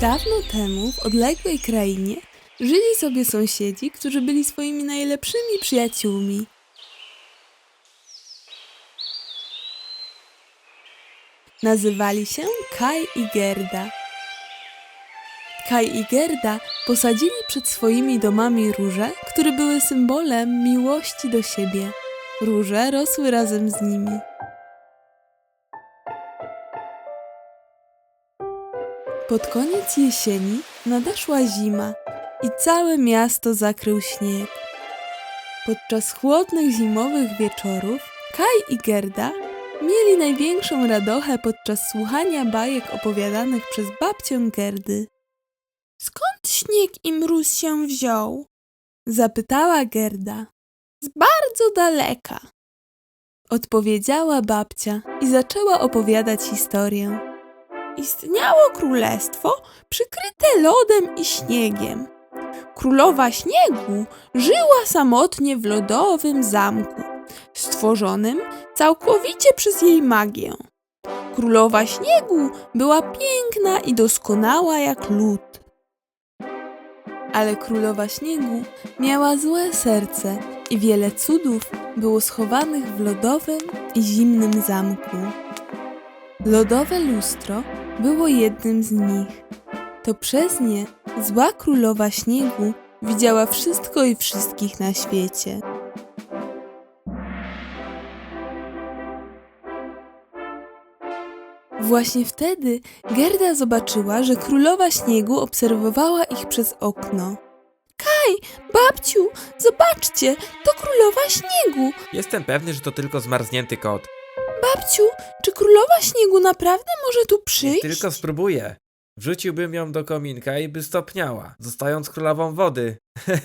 Dawno temu w odległej krainie żyli sobie sąsiedzi, którzy byli swoimi najlepszymi przyjaciółmi. Nazywali się Kai i Gerda. Kai i Gerda posadzili przed swoimi domami róże, które były symbolem miłości do siebie. Róże rosły razem z nimi. Pod koniec jesieni nadeszła zima i całe miasto zakrył śnieg. Podczas chłodnych zimowych wieczorów Kai i Gerda mieli największą radochę podczas słuchania bajek opowiadanych przez babcię Gerdy. Skąd śnieg i mróz się wziął? Zapytała Gerda. Z bardzo daleka. Odpowiedziała babcia i zaczęła opowiadać historię. Istniało królestwo przykryte lodem i śniegiem. Królowa śniegu żyła samotnie w lodowym zamku, stworzonym całkowicie przez jej magię. Królowa śniegu była piękna i doskonała jak lód. Ale królowa śniegu miała złe serce i wiele cudów było schowanych w lodowym i zimnym zamku. Lodowe lustro było jednym z nich. To przez nie zła królowa śniegu widziała wszystko i wszystkich na świecie. Właśnie wtedy Gerda zobaczyła, że królowa śniegu obserwowała ich przez okno. Kaj, babciu, zobaczcie, to królowa śniegu. Jestem pewny, że to tylko zmarznięty kot. Babciu, czy królowa śniegu naprawdę może tu przyjść? tylko spróbuję. Wrzuciłbym ją do kominka i by stopniała, zostając królową wody.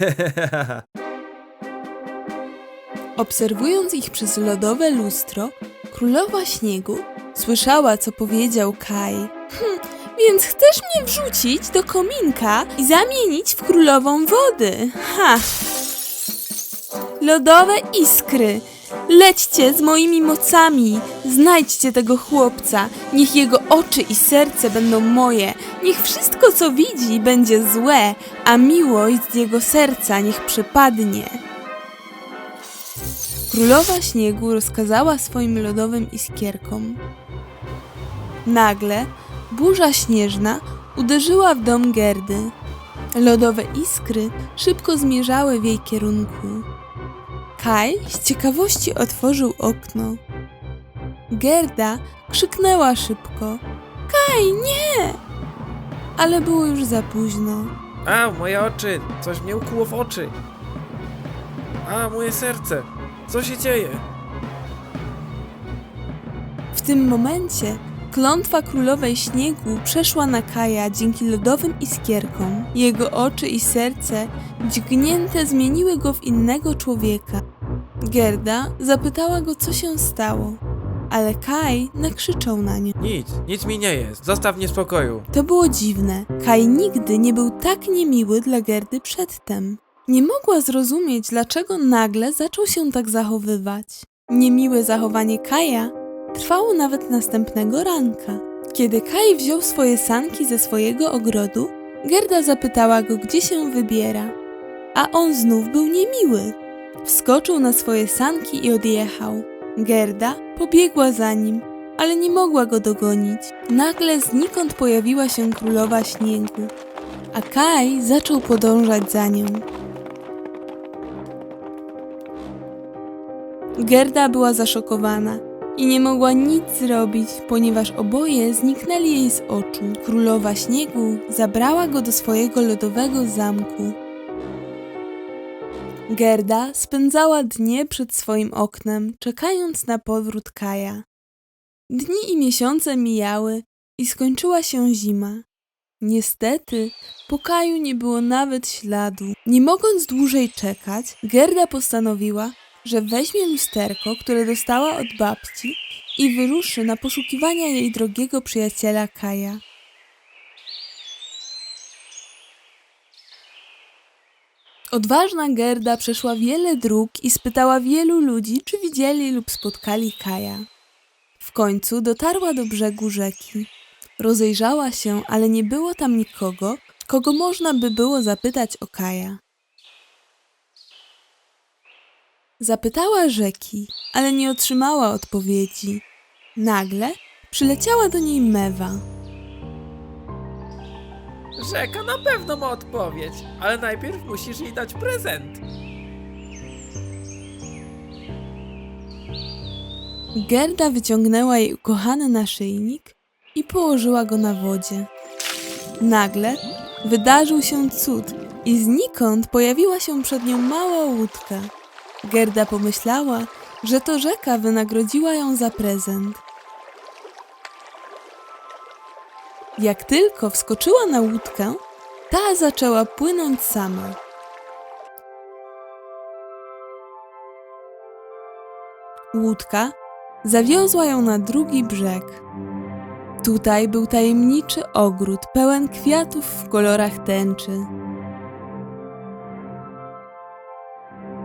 Obserwując ich przez lodowe lustro, królowa śniegu słyszała, co powiedział Kai. Hm, więc chcesz mnie wrzucić do kominka i zamienić w królową wody? Ha! Lodowe iskry! Lećcie z moimi mocami! Znajdźcie tego chłopca! Niech jego oczy i serce będą moje! Niech wszystko, co widzi, będzie złe, a miłość z jego serca niech przepadnie! Królowa śniegu rozkazała swoim lodowym iskierkom. Nagle burza śnieżna uderzyła w dom Gerdy. Lodowe iskry szybko zmierzały w jej kierunku. Kaj z ciekawości otworzył okno. Gerda krzyknęła szybko: Kaj, nie! Ale było już za późno. A, moje oczy! Coś mnie ukłuło w oczy. A, moje serce! Co się dzieje? W tym momencie klątwa królowej śniegu przeszła na Kaja dzięki lodowym iskierkom. Jego oczy i serce dźgnięte zmieniły go w innego człowieka. Gerda zapytała go, co się stało, ale Kaj nakrzyczał na nią. Nic, nic mi nie jest. Zostaw mnie w spokoju. To było dziwne. Kaj nigdy nie był tak niemiły dla Gerdy przedtem. Nie mogła zrozumieć, dlaczego nagle zaczął się tak zachowywać. Niemiłe zachowanie Kaja trwało nawet następnego ranka. Kiedy Kaj wziął swoje sanki ze swojego ogrodu, Gerda zapytała go, gdzie się wybiera. A on znów był niemiły. Wskoczył na swoje sanki i odjechał. Gerda pobiegła za nim, ale nie mogła go dogonić. Nagle znikąd pojawiła się królowa śniegu, a Kai zaczął podążać za nią. Gerda była zaszokowana i nie mogła nic zrobić, ponieważ oboje zniknęli jej z oczu. Królowa śniegu zabrała go do swojego lodowego zamku. Gerda spędzała dnie przed swoim oknem, czekając na powrót Kaja. Dni i miesiące mijały i skończyła się zima. Niestety, po Kaju nie było nawet śladu. Nie mogąc dłużej czekać, Gerda postanowiła, że weźmie lusterko, które dostała od babci i wyruszy na poszukiwania jej drogiego przyjaciela Kaja. Odważna Gerda przeszła wiele dróg i spytała wielu ludzi, czy widzieli lub spotkali Kaja. W końcu dotarła do brzegu rzeki. Rozejrzała się, ale nie było tam nikogo, kogo można by było zapytać o Kaja. Zapytała rzeki, ale nie otrzymała odpowiedzi. Nagle przyleciała do niej mewa. Rzeka na pewno ma odpowiedź, ale najpierw musisz jej dać prezent. Gerda wyciągnęła jej ukochany naszyjnik i położyła go na wodzie. Nagle wydarzył się cud i znikąd pojawiła się przed nią mała łódka. Gerda pomyślała, że to rzeka wynagrodziła ją za prezent. Jak tylko wskoczyła na łódkę, ta zaczęła płynąć sama. Łódka zawiozła ją na drugi brzeg. Tutaj był tajemniczy ogród pełen kwiatów w kolorach tęczy.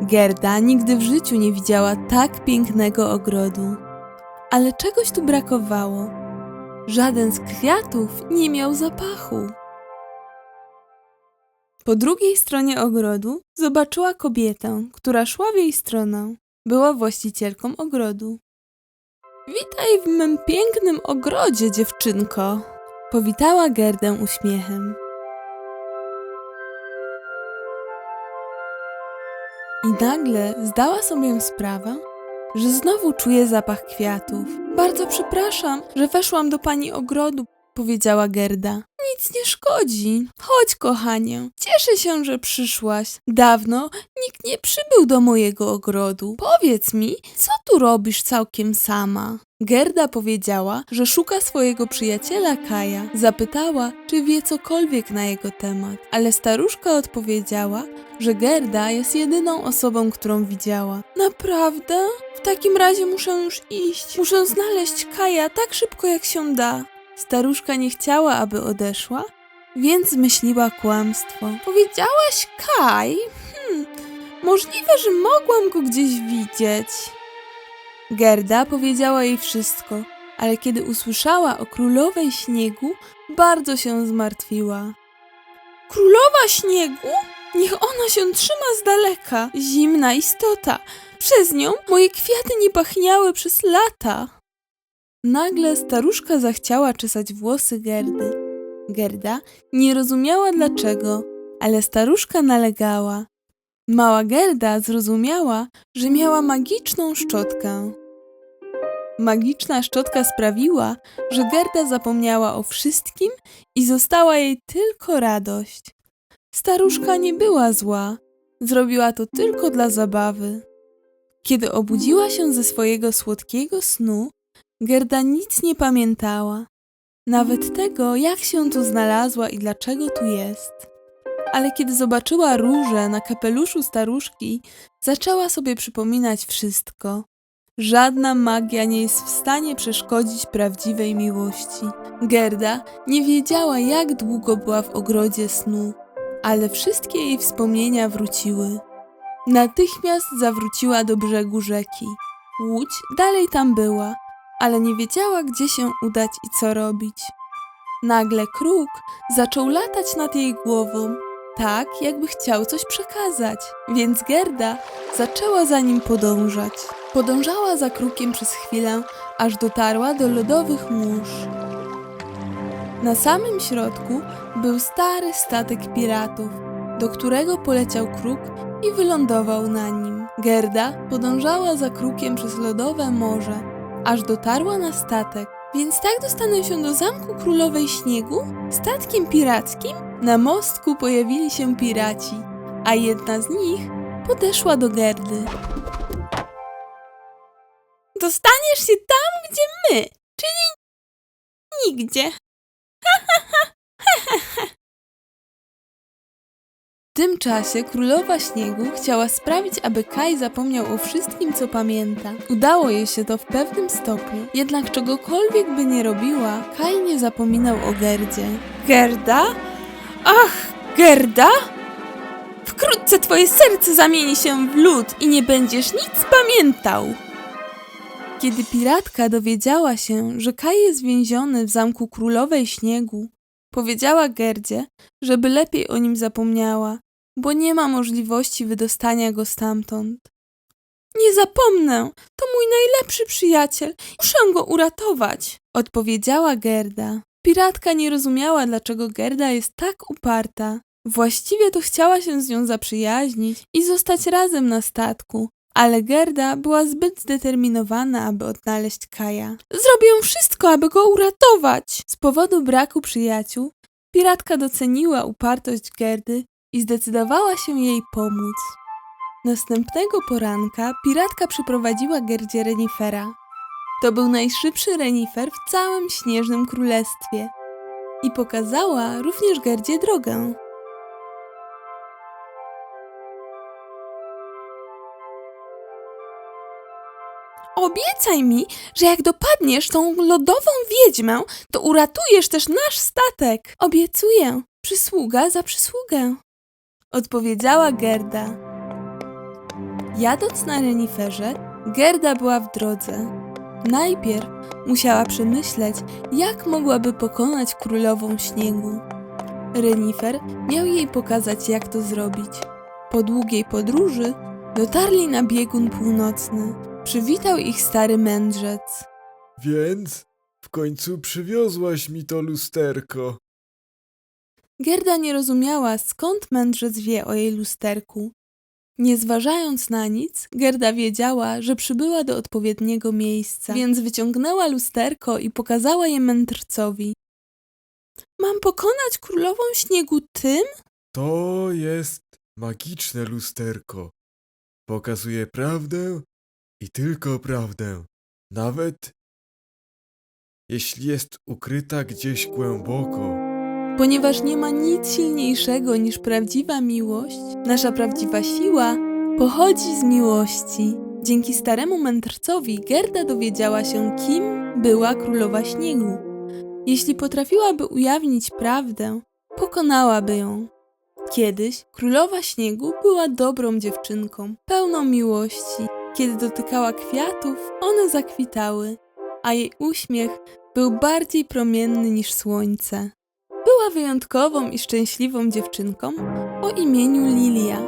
Gerda nigdy w życiu nie widziała tak pięknego ogrodu, ale czegoś tu brakowało. Żaden z kwiatów nie miał zapachu. Po drugiej stronie ogrodu zobaczyła kobietę, która szła w jej stronę. Była właścicielką ogrodu. Witaj w mym pięknym ogrodzie, dziewczynko, powitała Gerdę uśmiechem. I nagle zdała sobie sprawę, że znowu czuje zapach kwiatów. Bardzo przepraszam, że weszłam do pani ogrodu, powiedziała Gerda. Nic nie szkodzi. Chodź, kochanie. Cieszę się, że przyszłaś. Dawno nikt nie przybył do mojego ogrodu. Powiedz mi, co tu robisz całkiem sama? Gerda powiedziała, że szuka swojego przyjaciela Kaja. Zapytała, czy wie cokolwiek na jego temat, ale staruszka odpowiedziała, że Gerda jest jedyną osobą, którą widziała. Naprawdę? W takim razie muszę już iść. Muszę znaleźć Kaja tak szybko, jak się da. Staruszka nie chciała, aby odeszła, więc zmyśliła kłamstwo. Powiedziałaś Kaj? Hmm, możliwe, że mogłam go gdzieś widzieć. Gerda powiedziała jej wszystko, ale kiedy usłyszała o królowej śniegu, bardzo się zmartwiła. Królowa śniegu? Niech ona się trzyma z daleka. Zimna istota. Przez nią moje kwiaty nie pachniały przez lata. Nagle staruszka zachciała czesać włosy Gerdy. Gerda nie rozumiała dlaczego, ale staruszka nalegała. Mała Gerda zrozumiała, że miała magiczną szczotkę. Magiczna szczotka sprawiła, że Gerda zapomniała o wszystkim i została jej tylko radość. Staruszka nie była zła, zrobiła to tylko dla zabawy. Kiedy obudziła się ze swojego słodkiego snu, Gerda nic nie pamiętała, nawet tego, jak się tu znalazła i dlaczego tu jest. Ale kiedy zobaczyła róże na kapeluszu staruszki, zaczęła sobie przypominać wszystko. Żadna magia nie jest w stanie przeszkodzić prawdziwej miłości. Gerda nie wiedziała, jak długo była w ogrodzie snu, ale wszystkie jej wspomnienia wróciły. Natychmiast zawróciła do brzegu rzeki. Łódź dalej tam była, ale nie wiedziała, gdzie się udać i co robić. Nagle kruk zaczął latać nad jej głową, tak jakby chciał coś przekazać, więc Gerda zaczęła za nim podążać. Podążała za krukiem przez chwilę, aż dotarła do lodowych mórz. Na samym środku był stary statek piratów, do którego poleciał kruk i wylądował na nim. Gerda podążała za krukiem przez lodowe morze, aż dotarła na statek. Więc tak dostanę się do zamku królowej śniegu? Statkiem pirackim? Na mostku pojawili się piraci, a jedna z nich podeszła do Gerdy. Dostaniesz się tam, gdzie my, czyli nigdzie. W tym czasie królowa śniegu chciała sprawić, aby Kaj zapomniał o wszystkim, co pamięta. Udało jej się to w pewnym stopniu, jednak czegokolwiek by nie robiła, Kaj nie zapominał o Gerdzie. Gerda? Ach, Gerda? Wkrótce twoje serce zamieni się w lód i nie będziesz nic pamiętał. Kiedy piratka dowiedziała się, że Kaj jest więziony w zamku królowej śniegu, powiedziała Gerdzie, żeby lepiej o nim zapomniała, bo nie ma możliwości wydostania go stamtąd. Nie zapomnę, to mój najlepszy przyjaciel, muszę go uratować, odpowiedziała Gerda. Piratka nie rozumiała, dlaczego Gerda jest tak uparta. Właściwie to chciała się z nią zaprzyjaźnić i zostać razem na statku, ale Gerda była zbyt zdeterminowana, aby odnaleźć Kaja. Zrobię wszystko, aby go uratować! Z powodu braku przyjaciół, piratka doceniła upartość Gerdy i zdecydowała się jej pomóc. Następnego poranka piratka przyprowadziła Gerdzie renifera. To był najszybszy renifer w całym śnieżnym królestwie i pokazała również Gerdzie drogę. Obiecaj mi, że jak dopadniesz tą lodową wiedźmę, to uratujesz też nasz statek. Obiecuję, przysługa za przysługę. Odpowiedziała Gerda. Jadąc na reniferze, Gerda była w drodze. Najpierw musiała przemyśleć, jak mogłaby pokonać królową śniegu. Renifer miał jej pokazać, jak to zrobić. Po długiej podróży dotarli na biegun północny. Przywitał ich stary mędrzec. Więc w końcu przywiozłaś mi to lusterko. Gerda nie rozumiała, skąd mędrzec wie o jej lusterku. Nie zważając na nic, Gerda wiedziała, że przybyła do odpowiedniego miejsca, więc wyciągnęła lusterko i pokazała je mędrcowi. Mam pokonać królową śniegu tym? To jest magiczne lusterko. Pokazuje prawdę i tylko prawdę. Nawet jeśli jest ukryta gdzieś głęboko. Ponieważ nie ma nic silniejszego niż prawdziwa miłość, nasza prawdziwa siła pochodzi z miłości. Dzięki staremu mędrcowi Gerda dowiedziała się, kim była królowa śniegu. Jeśli potrafiłaby ujawnić prawdę, pokonałaby ją. Kiedyś królowa śniegu była dobrą dziewczynką, pełną miłości. Kiedy dotykała kwiatów, one zakwitały, a jej uśmiech był bardziej promienny niż słońce. Była wyjątkową i szczęśliwą dziewczynką o imieniu Lilia,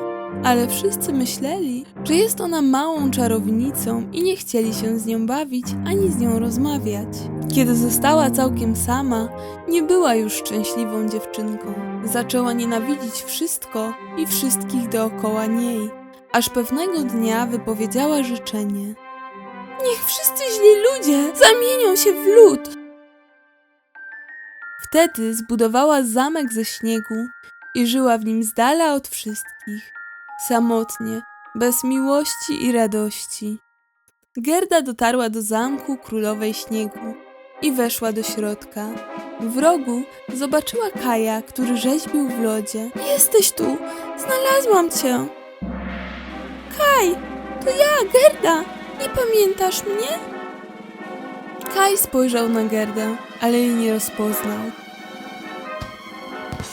ale wszyscy myśleli, że jest ona małą czarownicą i nie chcieli się z nią bawić ani z nią rozmawiać. Kiedy została całkiem sama, nie była już szczęśliwą dziewczynką. Zaczęła nienawidzić wszystko i wszystkich dookoła niej, aż pewnego dnia wypowiedziała życzenie. Niech wszyscy źli ludzie zamienią się w lód, Wtedy zbudowała zamek ze śniegu i żyła w nim z dala od wszystkich, samotnie, bez miłości i radości. Gerda dotarła do zamku królowej śniegu i weszła do środka. W rogu zobaczyła Kaja, który rzeźbił w lodzie. Jesteś tu! Znalazłam cię! Kaj! To ja, Gerda! Nie pamiętasz mnie? Kaj spojrzał na Gerdę, ale jej nie rozpoznał.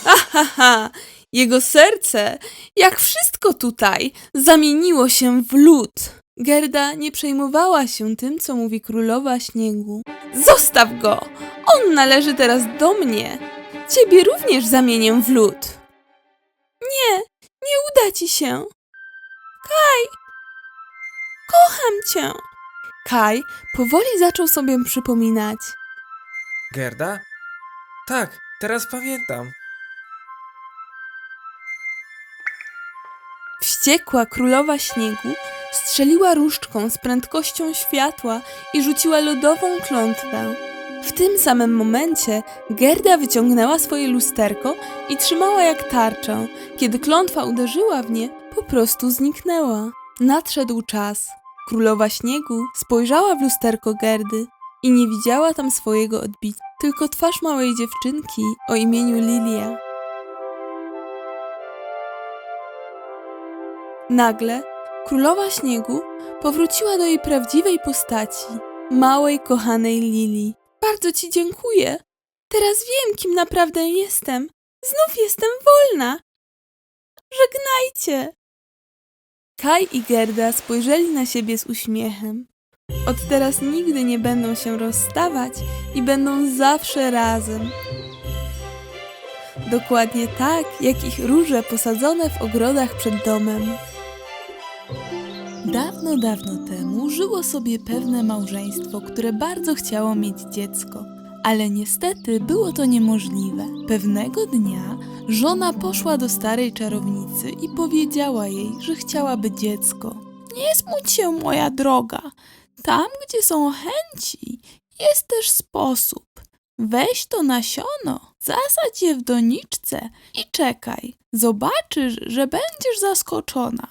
Ahaha! Jego serce, jak wszystko tutaj, zamieniło się w lód. Gerda nie przejmowała się tym, co mówi królowa śniegu. Zostaw go! On należy teraz do mnie. Ciebie również zamienię w lód. Nie, nie uda ci się. Kaj! Kocham cię! Kaj powoli zaczął sobie przypominać. Gerda? Tak, teraz pamiętam. Wściekła królowa śniegu strzeliła różdżką z prędkością światła i rzuciła lodową klątwę. W tym samym momencie Gerda wyciągnęła swoje lusterko i trzymała jak tarczę. Kiedy klątwa uderzyła w nie, po prostu zniknęła. Nadszedł czas. Królowa śniegu spojrzała w lusterko Gerdy i nie widziała tam swojego odbicia, tylko twarz małej dziewczynki o imieniu Lilia. Nagle królowa śniegu powróciła do jej prawdziwej postaci, małej, kochanej Lili. Bardzo ci dziękuję. Teraz wiem, kim naprawdę jestem. Znów jestem wolna. Żegnajcie. Kaj i Gerda spojrzeli na siebie z uśmiechem. Od teraz nigdy nie będą się rozstawać i będą zawsze razem. Dokładnie tak, jak ich róże posadzone w ogrodach przed domem. Dawno, dawno temu żyło sobie pewne małżeństwo, które bardzo chciało mieć dziecko, ale niestety było to niemożliwe. Pewnego dnia żona poszła do starej czarownicy i powiedziała jej, że chciałaby dziecko. Nie smuć się, moja droga. Tam, gdzie są chęci, jest też sposób. Weź to nasiono, zasadź je w doniczce i czekaj. Zobaczysz, że będziesz zaskoczona.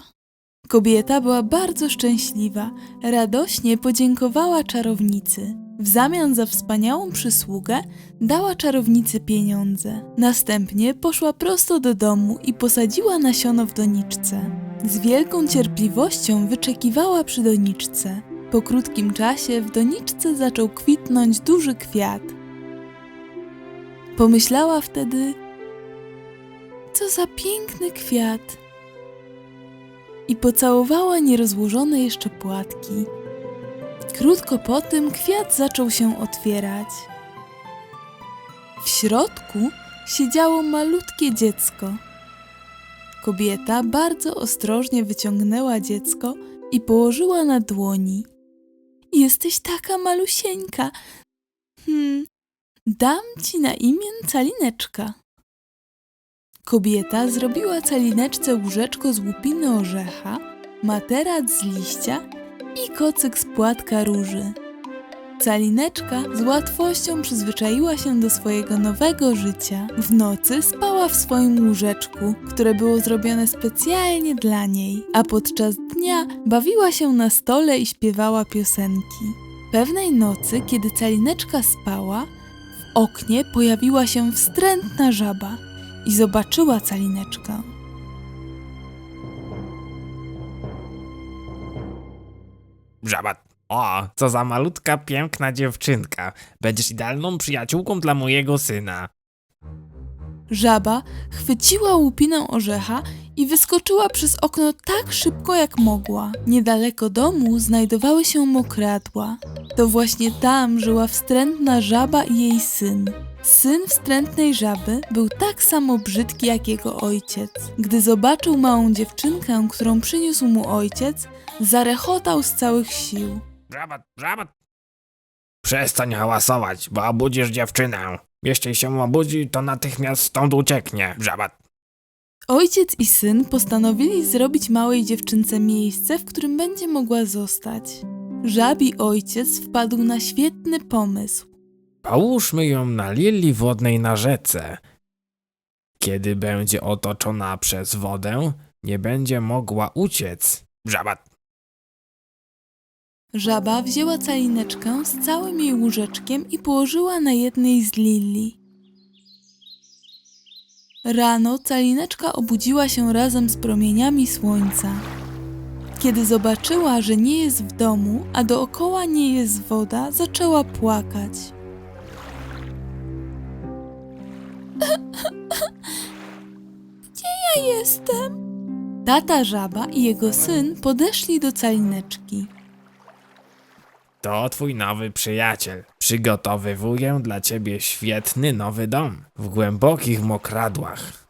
Kobieta była bardzo szczęśliwa, radośnie podziękowała czarownicy. W zamian za wspaniałą przysługę dała czarownicy pieniądze. Następnie poszła prosto do domu i posadziła nasiono w doniczce. Z wielką cierpliwością wyczekiwała przy doniczce. Po krótkim czasie w doniczce zaczął kwitnąć duży kwiat. Pomyślała wtedy: Co za piękny kwiat! I pocałowała nierozłożone jeszcze płatki. Krótko po tym kwiat zaczął się otwierać. W środku siedziało malutkie dziecko. Kobieta bardzo ostrożnie wyciągnęła dziecko i położyła na dłoni. Jesteś taka malusieńka. Hmm, dam ci na imię calineczka. Kobieta zrobiła calineczce łóżeczko z łupiny orzecha, materac z liścia i kocyk z płatka róży. Calineczka z łatwością przyzwyczaiła się do swojego nowego życia. W nocy spała w swoim łóżeczku, które było zrobione specjalnie dla niej, a podczas dnia bawiła się na stole i śpiewała piosenki. Pewnej nocy, kiedy Calineczka spała, w oknie pojawiła się wstrętna żaba i zobaczyła Calineczkę. Żaba. O, co za malutka, piękna dziewczynka. Będziesz idealną przyjaciółką dla mojego syna. Żaba chwyciła łupinę orzecha i wyskoczyła przez okno tak szybko jak mogła. Niedaleko domu znajdowały się mokradła. To właśnie tam żyła wstrętna żaba i jej syn. Syn wstrętnej żaby był tak samo brzydki jak jego ojciec. Gdy zobaczył małą dziewczynkę, którą przyniósł mu ojciec, zarechotał z całych sił. Żaba, żaba. Przestań hałasować, bo obudzisz dziewczynę. Jeśli się obudzi, to natychmiast stąd ucieknie. Żaba. Ojciec i syn postanowili zrobić małej dziewczynce miejsce, w którym będzie mogła zostać. Żabi ojciec wpadł na świetny pomysł. Połóżmy ją na lili wodnej na rzece. Kiedy będzie otoczona przez wodę, nie będzie mogła uciec. Żaba. Żaba wzięła calineczkę z całym jej łóżeczkiem i położyła na jednej z lilii. Rano calineczka obudziła się razem z promieniami słońca. Kiedy zobaczyła, że nie jest w domu, a dookoła nie jest woda, zaczęła płakać. Gdzie ja jestem? Tata żaba i jego syn podeszli do calineczki. To twój nowy przyjaciel. Przygotowywuję dla ciebie świetny nowy dom w głębokich mokradłach.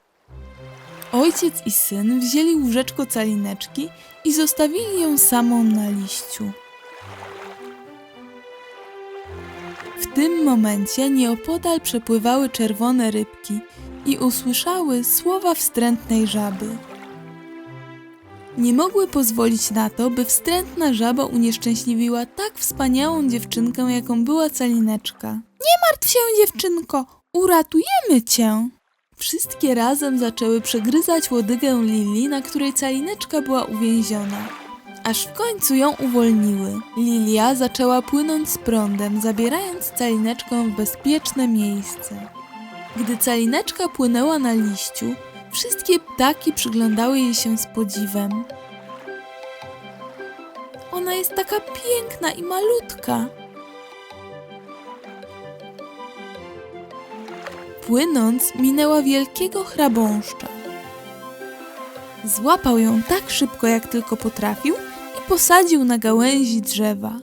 Ojciec i syn wzięli łóżeczko calineczki i zostawili ją samą na liściu. W tym momencie nieopodal przepływały czerwone rybki i usłyszały słowa wstrętnej żaby. Nie mogły pozwolić na to, by wstrętna żaba unieszczęśliwiła tak wspaniałą dziewczynkę, jaką była calineczka. Nie martw się, dziewczynko, uratujemy cię! Wszystkie razem zaczęły przegryzać łodygę Lili, na której calineczka była uwięziona. Aż w końcu ją uwolniły. Lilia zaczęła płynąć z prądem, zabierając calineczkę w bezpieczne miejsce. Gdy calineczka płynęła na liściu, wszystkie ptaki przyglądały jej się z podziwem. Ona jest taka piękna i malutka. Płynąc, minęła wielkiego chrabąszcza. Złapał ją tak szybko, jak tylko potrafił i posadził na gałęzi drzewa.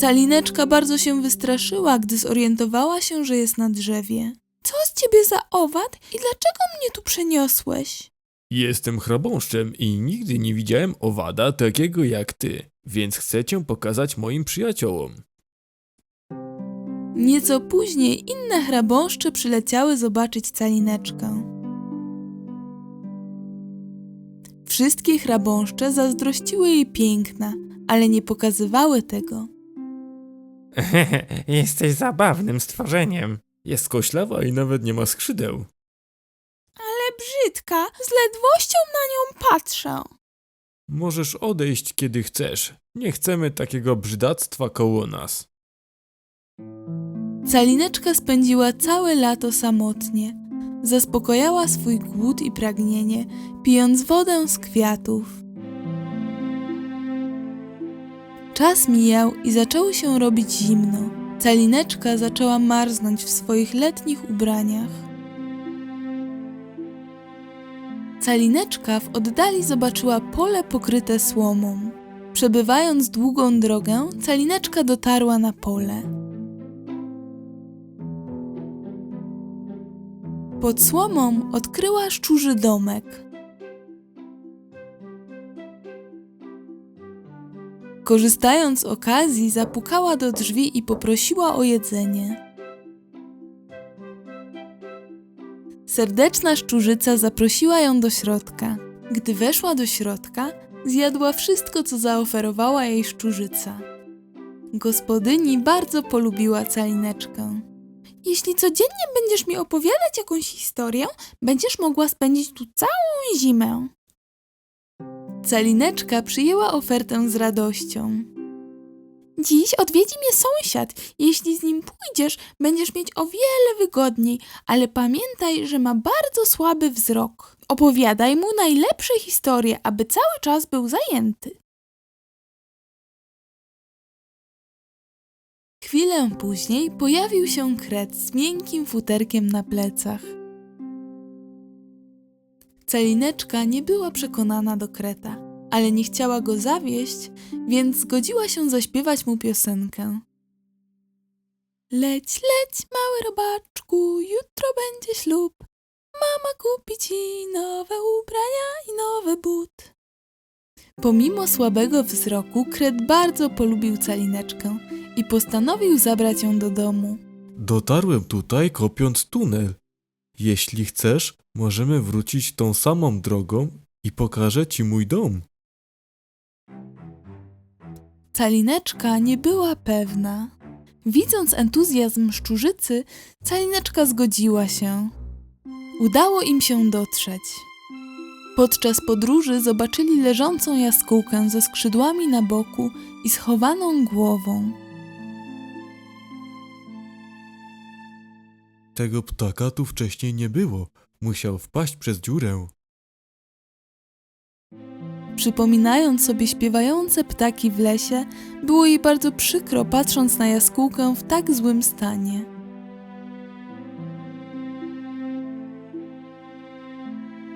Calineczka bardzo się wystraszyła, gdy zorientowała się, że jest na drzewie. Co z ciebie za owad i dlaczego mnie tu przeniosłeś? Jestem chrabąszczem i nigdy nie widziałem owada takiego jak ty, więc chcę cię pokazać moim przyjaciołom. Nieco później inne hrabąszcze przyleciały zobaczyć calineczkę. Wszystkie hrabąszcze zazdrościły jej piękna, ale nie pokazywały tego. Jesteś zabawnym stworzeniem. Jest koślawa i nawet nie ma skrzydeł. Ale brzydka, z ledwością na nią patrzę. Możesz odejść kiedy chcesz. Nie chcemy takiego brzydactwa koło nas. Calineczka spędziła całe lato samotnie. Zaspokojała swój głód i pragnienie, pijąc wodę z kwiatów. Czas mijał i zaczęło się robić zimno. Calineczka zaczęła marznąć w swoich letnich ubraniach. Calineczka w oddali zobaczyła pole pokryte słomą. Przebywając długą drogę, Calineczka dotarła na pole. Pod słomą odkryła szczurzy domek. Korzystając z okazji, zapukała do drzwi i poprosiła o jedzenie. Serdeczna szczurzyca zaprosiła ją do środka. Gdy weszła do środka, zjadła wszystko, co zaoferowała jej szczurzyca. Gospodyni bardzo polubiła calineczkę. Jeśli codziennie będziesz mi opowiadać jakąś historię, będziesz mogła spędzić tu całą zimę. Calineczka przyjęła ofertę z radością. Dziś odwiedzi mnie sąsiad. Jeśli z nim pójdziesz, będziesz mieć o wiele wygodniej, ale pamiętaj, że ma bardzo słaby wzrok. Opowiadaj mu najlepsze historie, aby cały czas był zajęty. Chwilę później pojawił się kret z miękkim futerkiem na plecach. Calineczka nie była przekonana do kreta, ale nie chciała go zawieść, więc zgodziła się zaśpiewać mu piosenkę. Leć, leć, mały robaczku, jutro będzie ślub. Mama kupi ci nowe ubrania i nowy but. Pomimo słabego wzroku, kret bardzo polubił calineczkę i postanowił zabrać ją do domu. Dotarłem tutaj kopiąc tunel. Jeśli chcesz, możemy wrócić tą samą drogą i pokażę ci mój dom. Calineczka nie była pewna. Widząc entuzjazm szczurzycy, Calineczka zgodziła się. Udało im się dotrzeć. Podczas podróży zobaczyli leżącą jaskółkę ze skrzydłami na boku i schowaną głową. Tego ptaka tu wcześniej nie było. Musiał wpaść przez dziurę. Przypominając sobie śpiewające ptaki w lesie, było jej bardzo przykro patrząc na jaskółkę w tak złym stanie.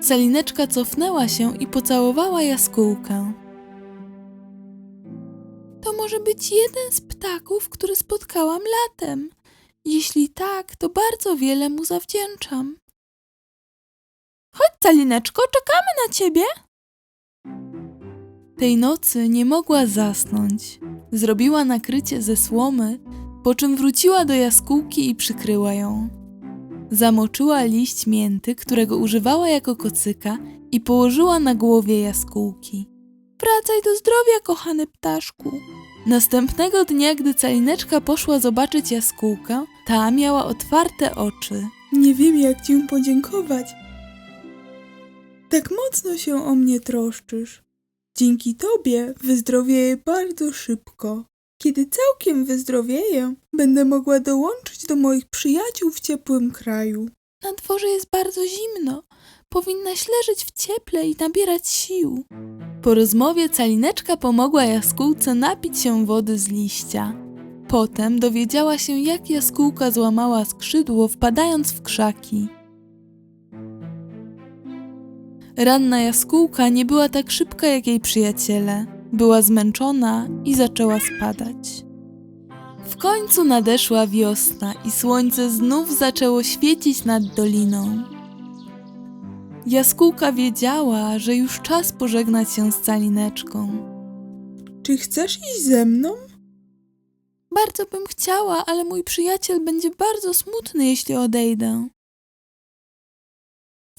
Calineczka cofnęła się i pocałowała jaskółkę. To może być jeden z ptaków, który spotkałam latem. Jeśli tak, to bardzo wiele mu zawdzięczam. Chodź, Calineczko, czekamy na ciebie. Tej nocy nie mogła zasnąć. Zrobiła nakrycie ze słomy, po czym wróciła do jaskółki i przykryła ją. Zamoczyła liść mięty, którego używała jako kocyka i położyła na głowie jaskółki. Wracaj do zdrowia, kochany ptaszku. Następnego dnia, gdy calineczka poszła zobaczyć jaskółkę, ta miała otwarte oczy. Nie wiem, jak ci podziękować. Tak mocno się o mnie troszczysz. Dzięki tobie wyzdrowieję bardzo szybko. Kiedy całkiem wyzdrowieję, będę mogła dołączyć do moich przyjaciół w ciepłym kraju. Na dworze jest bardzo zimno. Powinnaś leżeć w cieple i nabierać sił. Po rozmowie calineczka pomogła jaskółce napić się wody z liścia. Potem dowiedziała się, jak jaskółka złamała skrzydło, wpadając w krzaki. Ranna jaskółka nie była tak szybka jak jej przyjaciele. Była zmęczona i zaczęła spadać. W końcu nadeszła wiosna i słońce znów zaczęło świecić nad doliną. Jaskółka wiedziała, że już czas pożegnać się z calineczką. Czy chcesz iść ze mną? Bardzo bym chciała, ale mój przyjaciel będzie bardzo smutny, jeśli odejdę.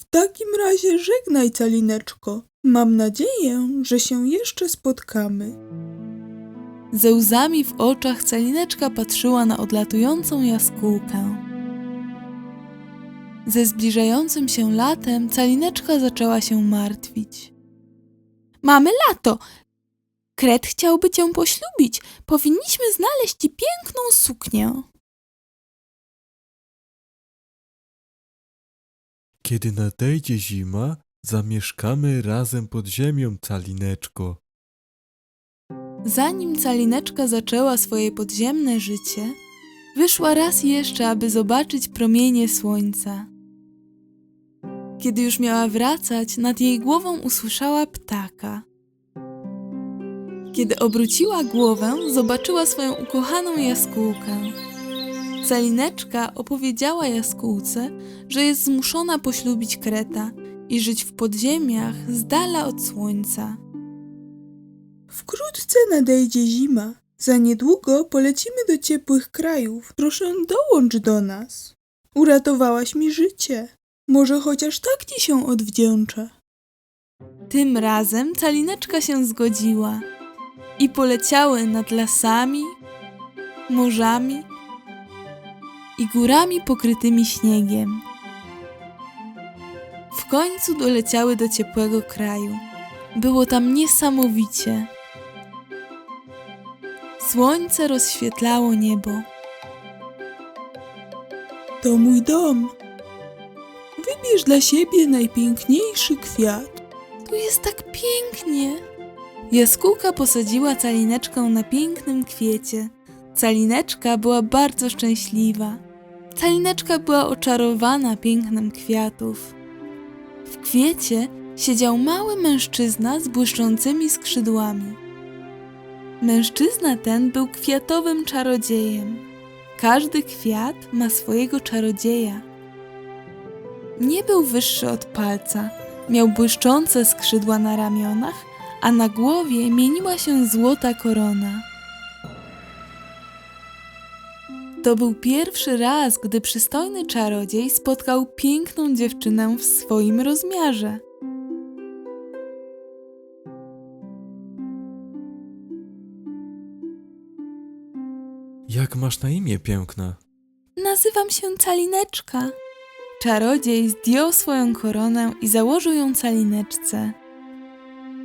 W takim razie żegnaj, Calineczko. Mam nadzieję, że się jeszcze spotkamy. Ze łzami w oczach calineczka patrzyła na odlatującą jaskółkę. Ze zbliżającym się latem calineczka zaczęła się martwić. Mamy lato! Kret chciałby cię poślubić. Powinniśmy znaleźć ci piękną suknię. Kiedy nadejdzie zima, zamieszkamy razem pod ziemią, Calineczko. Zanim calineczka zaczęła swoje podziemne życie, wyszła raz jeszcze, aby zobaczyć promienie słońca. Kiedy już miała wracać, nad jej głową usłyszała ptaka. Kiedy obróciła głowę, zobaczyła swoją ukochaną jaskółkę. Calineczka opowiedziała jaskółce, że jest zmuszona poślubić kreta i żyć w podziemiach z dala od słońca. Wkrótce nadejdzie zima. Za niedługo polecimy do ciepłych krajów. Proszę, dołącz do nas. Uratowałaś mi życie. Może chociaż tak ci się odwdzięczę. Tym razem calineczka się zgodziła i poleciały nad lasami, morzami i górami pokrytymi śniegiem. W końcu doleciały do ciepłego kraju. Było tam niesamowicie. Słońce rozświetlało niebo. To mój dom. Wybierz dla siebie najpiękniejszy kwiat. Tu jest tak pięknie. Jaskółka posadziła calineczkę na pięknym kwiecie. Calineczka była bardzo szczęśliwa. Calineczka była oczarowana pięknem kwiatów. W kwiecie siedział mały mężczyzna z błyszczącymi skrzydłami. Mężczyzna ten był kwiatowym czarodziejem. Każdy kwiat ma swojego czarodzieja. Nie był wyższy od palca, miał błyszczące skrzydła na ramionach, a na głowie mieniła się złota korona. To był pierwszy raz, gdy przystojny czarodziej spotkał piękną dziewczynę w swoim rozmiarze. Jak masz na imię, piękna? Nazywam się Calineczka. Czarodziej zdjął swoją koronę i założył ją calineczce.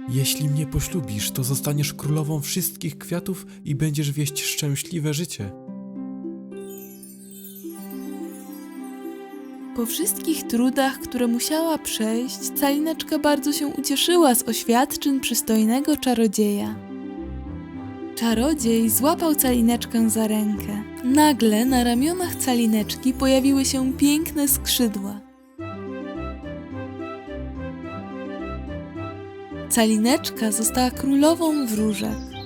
Jeśli mnie poślubisz, to zostaniesz królową wszystkich kwiatów i będziesz wieść szczęśliwe życie. Po wszystkich trudach, które musiała przejść, Calineczka bardzo się ucieszyła z oświadczyn przystojnego czarodzieja. Czarodziej złapał Calineczkę za rękę. Nagle na ramionach Calineczki pojawiły się piękne skrzydła. Calineczka została królową wróżek.